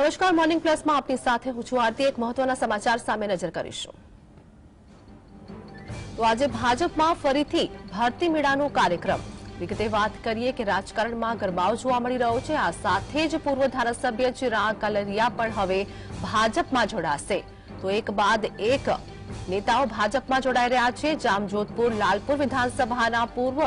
નમસ્કાર મોર્નિંગ પ્લસમાં આપની સાથે હું છું આરતી. એક મહત્વના સમાચાર સામે નજર કરીશું. તો આજે ભાજપમાં ફરીથી ભરતી મેળાનો કાર્યક્રમ. વિગતે વાત કરીએ કે રાજકારણમાં ગરબાઓ જોવા મળી રહ્યો છે. આ સાથે જ પૂર્વ ધારાસભ્ય ચિરાગ કલરિયા પણ હવે ભાજપમાં જોડાશે. તો એક બાદ એક નેતાઓ ભાજપમાં જોડાઈ રહ્યા છે. જામજોધપુર, લાલપુર વિધાનસભાના પૂર્વ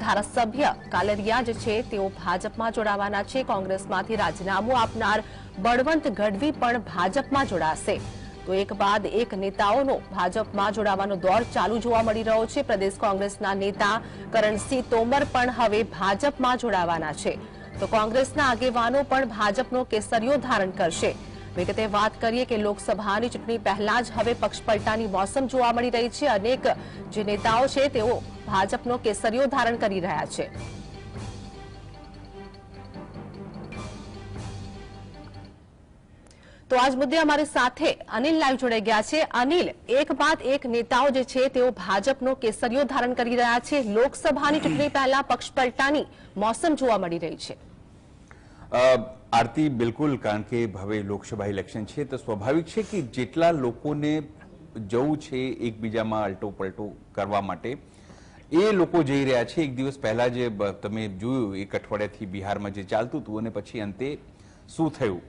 ધારાસભ્ય કાલરિયા જે છે. તેઓ ભાજપમાં જોડાવાના છે. કોંગ્રેસમાંથી રાજીનામું આપનાર બળવંત ગઢવી પણ ભાજપમાં જોડાશે. તો એક બાદ એક નેતાઓનો ભાજપમાં જોડાવાનો દોર ચાલુ જોવા મળી રહ્યો છે. પ્રદેશ કોંગ્રેસના નેતા કરણસિંહ તોમર પણ હવે ભાજપમાં જોડાવાના છે. તો કોંગ્રેસના આગેવાનો પણ ભાજપનો કેસરીઓ ધારણ કરશે. વિગતે વાત કરીએ કે લોકસભાની ચૂંટણી પહેલા જ હવે પક્ષપલટાની મોસમ જોવા મળી રહી છે. અનેક જે નેતાઓ છે, તેઓ ભાજપનો કેસરીઓ ધારણ કરી રહ્યા છે. તો આજ મુદ્દે અમારી સાથે અનિલ લાઈવ જોડાઈ ગયા છે. અનિલ, એક બાદ એક નેતાઓ જે છે, તેઓ ભાજપનો કેસરીઓ ધારણ કરી રહ્યા છે. લોકસભાની ચૂંટણી પહેલા પક્ષપલટાની મોસમ જોવા મળી રહી છે. આરતી બિલકુલ, કારણ કે હવે લોકસભા ઇલેક્શન છે, તો સ્વાભાવિક છે કે જેટલા લોકોને જવું છે એકબીજામાં અલટો પલટો કરવા માટે, એ લોકો જઈ રહ્યા છે. એક દિવસ પહેલા જે તમે જોયું, એક અઠવાડિયાથી બિહારમાં જે ચાલતું હતું, અને પછી અંતે શું થયું?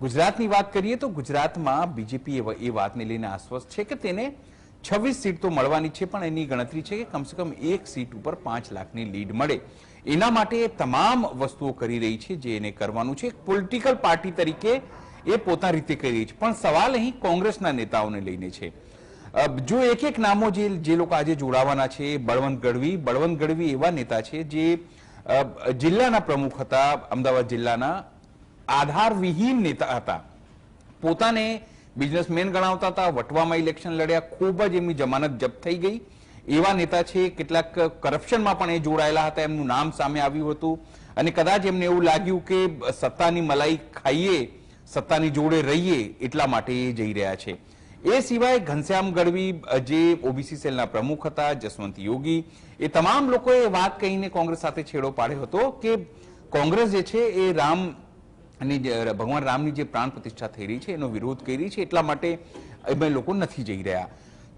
ગુજરાતની વાત કરીએ તો ગુજરાતમાં બીજેપી એ વાતને લઈને આશ્વસ્ત છે કે તેને છવ્વીસ સીટ તો મળવાની છે, પણ એની ગણતરી છે કે કમસે કમ એક સીટ ઉપર પાંચ લાખની લીડ મળે. એના માટે તમામ વસ્તુઓ કરી રહી છે જે એને કરવાનું છે. પોલિટિકલ પાર્ટી તરીકે એ પોતા રીતે કરી રહી છે. પણ સવાલ અહીં કોંગ્રેસના નેતાઓને લઈને છે. જો એક એક નામો જે જે લોકો આજે જોડાવાના છે, બળવંત ગઢવી બળવંત ગઢવી એવા નેતા છે જે જિલ્લાના પ્રમુખ હતા, અમદાવાદ જિલ્લાના આધારવિહીન નેતા હતા. પોતાને બિઝનેસમેન ગણાવતા હતા, વટવામાં ઇલેક્શન લડ્યા, ખૂબ જ એમની જમાનત જપ્ત થઈ ગઈ. એવા નેતા છે કેટલાક કરપ્શનમાં પણ એ જોડાયેલા હતા, એમનું નામ સામે આવ્યું હતું. અને કદાચ એમને એવું લાગ્યું કે સત્તાની મલાઈ ખાઈએ, સત્તાની જોડે રહીએ એટલા માટે એ જઈ રહ્યા છે. એ સિવાય ઘનશ્યામ ગઢવી, જે ઓબીસી સેલના પ્રમુખ હતા, જસવંત યોગી, એ તમામ લોકોએ વાત કહીને કોંગ્રેસ સાથે છેડો પાડ્યો હતો કે કોંગ્રેસ જે છે એ રામ અને ભગવાન રામની જે પ્રાણ પ્રતિષ્ઠા થઈ રહી છે, એનો વિરોધ કરી છે, એટલા માટે અમે લોકો નથી જઈ રહ્યા.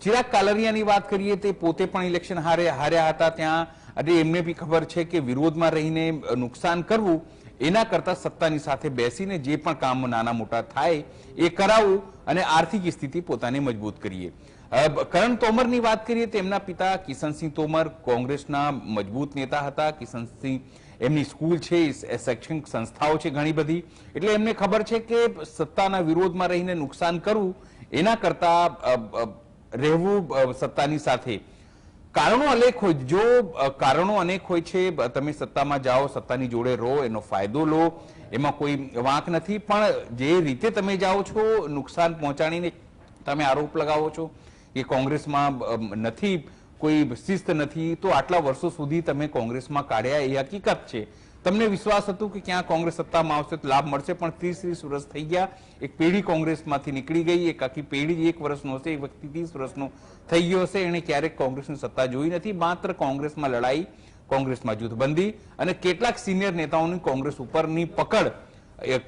ચિરાગ કાલરિયાની વાત કરીએ તે પોતે પણ ઇલેક્શન હારે હાર્યા હતા. ત્યાં અને એમને બી ખબર છે કે વિરોધમાં રહીને નુકસાન કરવું એના કરતા સત્તાની સાથે બેસીને જે પણ કામ નાના મોટા થાય એ કરાવવું અને આર્થિક સ્થિતિ પોતાને મજબૂત કરીએ. કરણ તોમરની વાત કરીએ તો એમના પિતા કિશનસિંહ તોમર કોંગ્રેસના મજબૂત નેતા હતા. કિશનસિંહ એમની સ્કૂલ છે શૈક્ષણિક સંસ્થાઓ છે ઘણી બધી. એટલે એમને ખબર છે કે સત્તાના વિરોધમાં રહીને નુકસાન કરવું એના કરતા રહેવું સત્તાની સાથે. કારણો અનેક હોય. જો કારણો અનેક હોય છે તમે સત્તામાં જાઓ, સત્તાની જોડે રહો, એનો ફાયદો લો, એમાં કોઈ વાંક નથી. પણ જે રીતે તમે જાઓ છો, નુકસાન પહોંચાડીને તમે આરોપ લગાવો છો કે કોંગ્રેસમાં નથી, કોઈ શિસ્ત નથી, તો આટલા વર્ષો સુધી તમે કોંગ્રેસમાં કાઢ્યા, એ હકીકત છે. તમને વિશ્વાસ હતું કે ક્યાં કોંગ્રેસ સત્તામાં આવશે તો લાભ મળશે, પણ ત્રીસ ત્રીસ વર્ષ થઈ ગયા, એક પેઢી કોંગ્રેસમાંથી નીકળી ગઈ, એક આખી પેઢી એક વર્ષનો હશે, એક વ્યક્તિ ત્રીસ વર્ષનો થઈ ગયો હશે, એણે ક્યારેક કોંગ્રેસની સત્તા જોઈ નથી, માત્ર કોંગ્રેસમાં લડાઈ, કોંગ્રેસમાં જૂથબંધી અને કેટલાક સિનિયર નેતાઓની કોંગ્રેસ ઉપરની પકડ.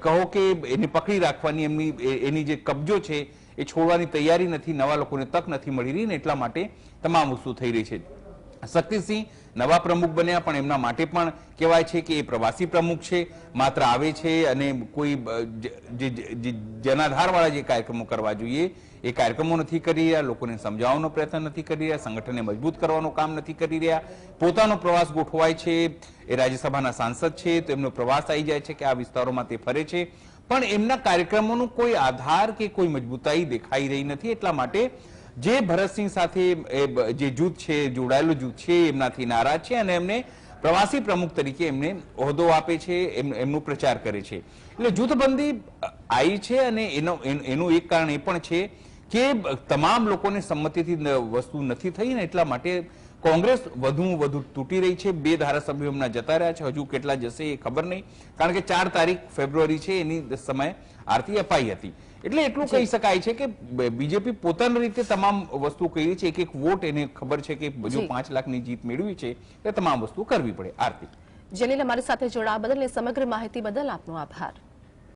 કહો કે એને પકડી રાખવાની એમની એની જે કબજો છે, એ છોડવાની તૈયારી નથી, નવા લોકોને તક નથી મળી રહી ને એટલા માટે તમામ વસ્તુ થઈ રહી છે. શક્તિસિંહ નવા પ્રમુખ બન્યા, પણ એમના માટે પણ કહેવાય છે કે એ પ્રવાસી પ્રમુખ છે. માત્ર આવે છે અને કોઈ જનાધારવાળા જે કાર્યક્રમો કરવા જોઈએ, એ કાર્યક્રમો નથી કરી રહ્યા, લોકોને સમજાવવાનો પ્રયત્ન નથી કરી રહ્યા, સંગઠનને મજબૂત કરવાનું કામ નથી કરી રહ્યા. પોતાનો પ્રવાસ ગોઠવાય છે, એ રાજ્યસભાના સાંસદ છે, તો એમનો પ્રવાસ આવી જાય છે કે આ વિસ્તારોમાં તે ફરે છે. પણ એમના કાર્યક્રમોનો કોઈ આધાર કે કોઈ મજબૂતાઈ દેખાઈ રહી નથી, એટલા માટે જે ભરતસિંહ સાથે જે જૂથ છે, જોડાયેલું જૂથ છે એમનાથી નારાજ છે અને એમને પ્રવાસી પ્રમુખ તરીકે એમને હોદ્દો આપે છે, એમ- એમનો પ્રચાર કરે છે. એટલે જૂથબંધી આવી છે અને એનો, એનું એક કારણ એ પણ છે કે તમામ લોકોને સંમતિથી વસ્તુ નથી થઈ ને એટલા માટે કોંગ્રેસ વધુ વધુ તૂટી રહી છે. બે ધારાસભ્યો હમણાં જતા રહ્યા છે. હજુ કેટલા જશે એ ખબર નહીં. કારણ કે ચાર તારીખ ફેબ્રુઆરી છે. એની સમય આરતી અપાઈ હતી. એટલે એટલું કહી શકાય છે કે બીજેપી પોતાની રીતે તમામ વસ્તુ કરી છે. એક એક વોટ એને ખબર છે કે જો. પાંચ લાખની જીત મેળવી છે. એ તમામ વસ્તુ કરવી પડે. આરતી. જેનીલ અમારી સાથે જોડાવા બદલ સમગ્ર માહિતી બદલ આપનો આભાર.